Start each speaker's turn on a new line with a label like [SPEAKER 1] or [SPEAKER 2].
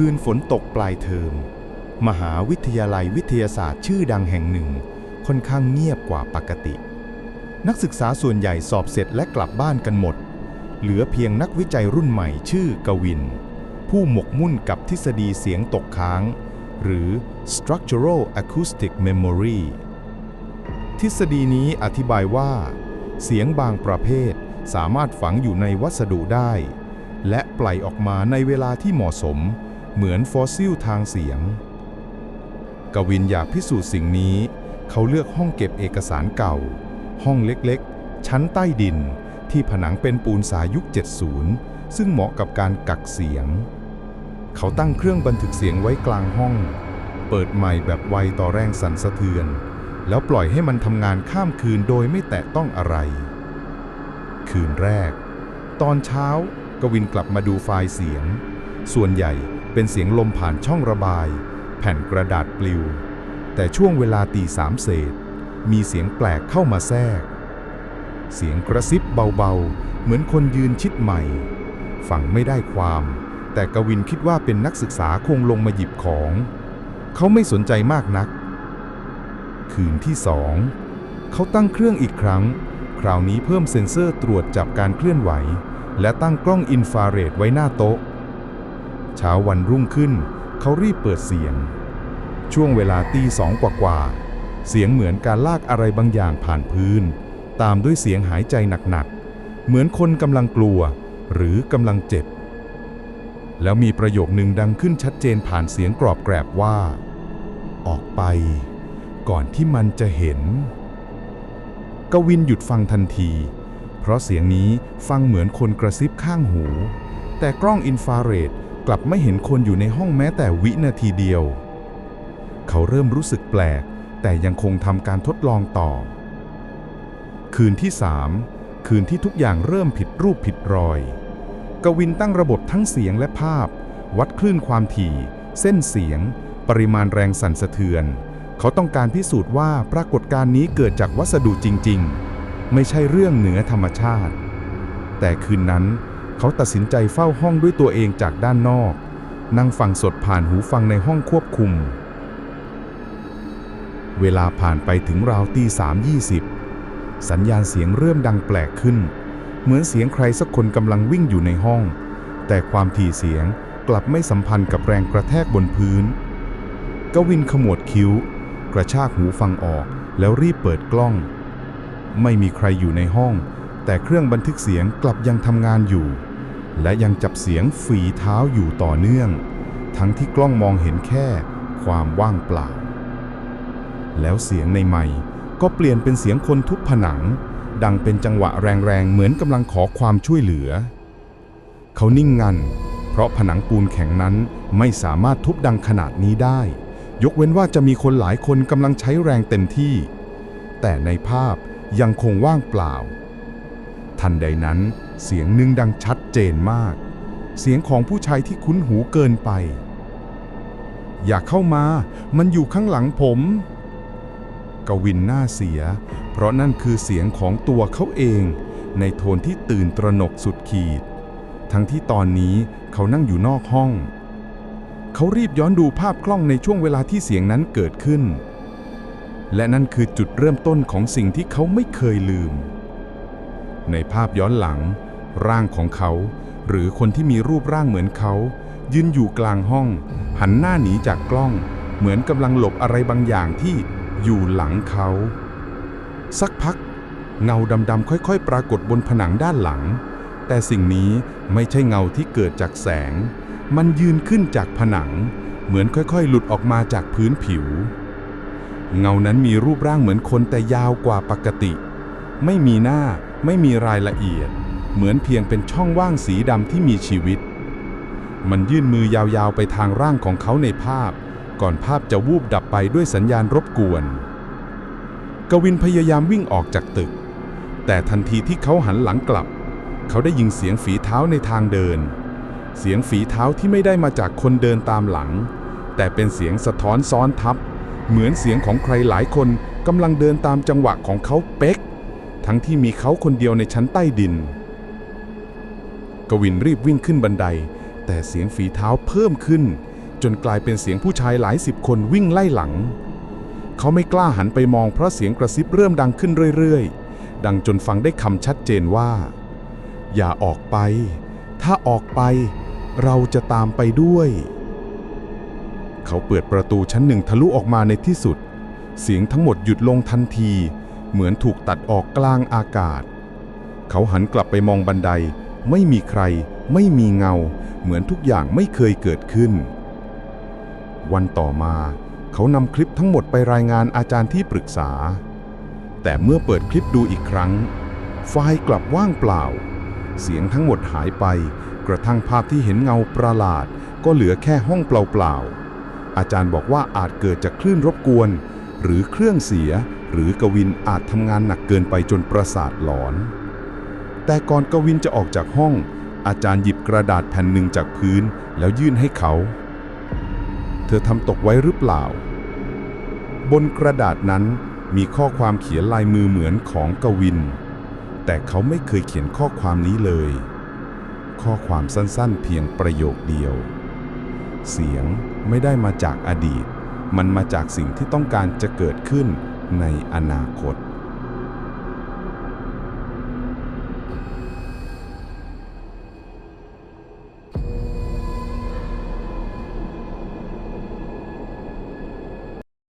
[SPEAKER 1] คืนฝนตกปลายเทอม มหาวิทยาลัยวิทยาศาสตร์ชื่อดังแห่งหนึ่ง ค่อนข้างเงียบกว่าปกติ นักศึกษาส่วนใหญ่สอบเสร็จและกลับบ้านกันหมด เหลือเพียงนักวิจัยรุ่นใหม่ชื่อกวิน ผู้หมกมุ่นกับทฤษฎีเสียงตกค้าง หรือ structural acoustic memory ทฤษฎีนี้อธิบายว่า เสียงบางประเภทสามารถฝังอยู่ในวัสดุได้ และปล่อยออกมาในเวลาที่เหมาะสม เหมือนฟอสซิลทางเสียง กวินอยากพิสูจน์สิ่งนี้ เขาเลือกห้องเก็บเอกสารเก่า ห้องเล็กๆ ชั้นใต้ดิน ที่ผนังเป็นปูนสายุค 70 ซึ่งเหมาะกับการกักเสียง เขาตั้งเครื่องบันทึกเสียงไว้กลางห้อง เปิดใหม่แบบไวต่อแรงสั่นสะเทือน แล้วปล่อยให้มันทำงานข้ามคืนโดยไม่แตะต้องอะไร คืนแรก ตอนเช้ากวินกลับมาดูไฟล์เสียง ส่วนใหญ่ เป็นเสียงลมผ่านช่องระบาย แผ่นกระดาษปลิว แต่ช่วงเวลาตีสามเศษ มีเสียงแปลกเข้ามาแทรก เสียงกระซิบเบาๆ เหมือนคนยืนชิดใหม่ ฟังไม่ได้ความ แต่กวินคิดว่าเป็นนักศึกษาคงลงมาหยิบของ เขาไม่สนใจมากนัก คืนที่สองเขาตั้งเครื่องอีกครั้ง คราวนี้เพิ่มเซ็นเซอร์ตรวจจับการเคลื่อนไหว และตั้งกล้องอินฟราเรดไว้หน้าโต๊ะ เช้าวันรุ่งขึ้น เขารีบเปิดเสียง ช่วงเวลาตีสองกว่าๆเสียงเหมือนการลากอะไรบางอย่างผ่านพื้น ตามด้วยเสียงหายใจหนักๆ เหมือนคนกำลังกลัว หรือกำลังเจ็บ แล้วมีประโยคหนึ่งดังขึ้นชัดเจนผ่านเสียงกรอบแกรบว่า ออกไป ก่อนที่มันจะเห็น กวินหยุดฟังทันที เพราะเสียงนี้ฟังเหมือนคนกระซิบข้างหู แต่กล้องอินฟราเรด กลับไม่เห็นคนอยู่ในห้องแม้แต่วินาทีเดียว เขาเริ่มรู้สึกแปลก แต่ยังคงทำการทดลองต่อ คืนที่สามคืนที่ทุกอย่างเริ่มผิดรูปผิดรอย กวินตั้งระบบทั้งเสียงและภาพ วัดคลื่นความถี่ เส้นเสียง ปริมาณแรงสั่นสะเทือน เขาต้องการพิสูจน์ว่าปรากฏการณ์นี้เกิดจากวัสดุจริง ๆ ไม่ใช่เรื่องเหนือธรรมชาติ แต่คืนนั้น เขาตัดสินใจเฝ้าห้องด้วยตัวเองจากด้านนอก นั่งฟังสดผ่านหูฟังในห้องควบคุม เวลาผ่านไปถึงราวตีสามยี่สิบสัญญาณเสียงเริ่มดังแปลกขึ้น เหมือนเสียงใครสักคนกำลังวิ่งอยู่ในห้อง แต่ความถี่เสียงกลับไม่สัมพันธ์กับแรงกระแทกบนพื้น กวินขมวดคิ้ว กระชากหูฟังออกแล้วรีบเปิดกล้อง ไม่มีใครอยู่ในห้อง แต่เครื่องบันทึกเสียงกลับยังทำงานอยู่ และยังจับเสียงฝีเท้าอยู่ต่อเนื่อง ทั้งที่กล้องมองเห็นแค่ความว่างเปล่า แล้วเสียงในไมค์ก็เปลี่ยนเป็นเสียงคนทุบผนัง ดังเป็นจังหวะแรงๆ เหมือนกำลังขอความช่วยเหลือ เขานิ่งงัน เพราะผนังปูนแข็งนั้นไม่สามารถทุบดังขนาดนี้ได้ ยกเว้นว่าจะมีคนหลายคนกำลังใช้แรงเต็มที่ แต่ในภาพยังคงว่างเปล่า ทันใดนั้น เสียงหนึ่งดังชัดเจนมาก เสียงของผู้ชายที่คุ้นหูเกินไป อย่าเข้ามา มันอยู่ข้างหลังผม กวินหน้าเสีย เพราะนั่นคือเสียงของตัวเขาเอง ในโทนที่ตื่นตระหนกสุดขีด ทั้งที่ตอนนี้เขานั่งอยู่นอกห้อง เขารีบย้อนดูภาพกล้องในช่วงเวลาที่เสียงนั้นเกิดขึ้น และนั่นคือจุดเริ่มต้นของสิ่งที่เขาไม่เคยลืมในภาพย้อนหลัง ร่างของเขา หรือคนที่มีรูปร่างเหมือนเขา ยืนอยู่กลางห้อง หันหน้าหนีจากกล้อง เหมือนกำลังหลบอะไรบางอย่างที่อยู่หลังเขา สักพัก เงาดำๆค่อย ๆ ปรากฏบนผนังด้านหลัง แต่สิ่งนี้ไม่ใช่เงาที่เกิดจากแสง มันยืนขึ้นจากผนัง เหมือนค่อยๆ หลุดออกมาจากพื้นผิว เงานั้นมีรูปร่างเหมือนคนแต่ยาวกว่าปกติ ไม่มีหน้าไม่มีรายละเอียด เหมือนเพียงเป็นช่องว่างสีดำที่มีชีวิต มันยื่นมือยาวๆไปทางร่างของเขาในภาพ ก่อนภาพจะวูบดับไปด้วยสัญญาณรบกวน กวินพยายามวิ่งออกจากตึก แต่ทันทีที่เขาหันหลังกลับ เขาได้ยินเสียงฝีเท้าในทางเดิน เสียงฝีเท้าที่ไม่ได้มาจากคนเดินตามหลัง แต่เป็นเสียงสะท้อนซ้อนทับ เหมือนเสียงของใครหลายคนกำลังเดินตามจังหวะของเขาเป๊กทั้งที่มีเขาคนเดียวในชั้นใต้ดิน กวินรีบวิ่งขึ้นบันไดแแต่
[SPEAKER 2] เสียงฝีเท้าเพิ่มขึ้น จนกลายเป็นเสียงผู้ชายหลายสิบคนวิ่งไล่หลัง เขาไม่กล้าหันไปมองเพราะเสียงกระซิบเริ่มดังขึ้นเรื่อยๆ ดังจนฟังได้คำชัดเจนว่า อย่าออกไป ถ้าออกไป เราจะตามไปด้วย เขาเปิดประตูชั้นหนึ่งทะลุออกมาในที่สุด เสียงทั้งหมดหยุดลงทันที เหมือนถูกตัดออกกลางอากาศ เขาหันกลับไปมองบันได ไม่มีใคร ไม่มีเงา เหมือนทุกอย่างไม่เคยเกิดขึ้น วันต่อมา เขานำคลิปทั้งหมดไปรายงานอาจารย์ที่ปรึกษา แต่เมื่อเปิดคลิปดูอีกครั้ง ไฟล์กลับว่างเปล่า เสียงทั้งหมดหายไป กระทั่งภาพที่เห็นเงาประหลาด ก็เหลือแค่ห้องเปล่าๆอาจารย์บอกว่าอาจเกิดจากคลื่นรบกวน หรือเครื่องเสีย หรือกวินอาจทำงานหนักเกินไปจนประสาทหลอน แต่ก่อนกวินจะออกจากห้อง อาจารย์หยิบกระดาษแผ่นหนึ่งจากพื้นแล้วยื่นให้เขา เธอทำตกไว้หรือเปล่า บนกระดาษนั้นมีข้อความเขียนลายมือเหมือนของกวิน แต่เขาไม่เคยเขียนข้อความนี้เลย ข้อความสั้นๆเพียงประโยคเดียว เสียงไม่ได้มาจากอดีต มันมาจากสิ่งที่ต้องการจะเกิดขึ้นในอนาคต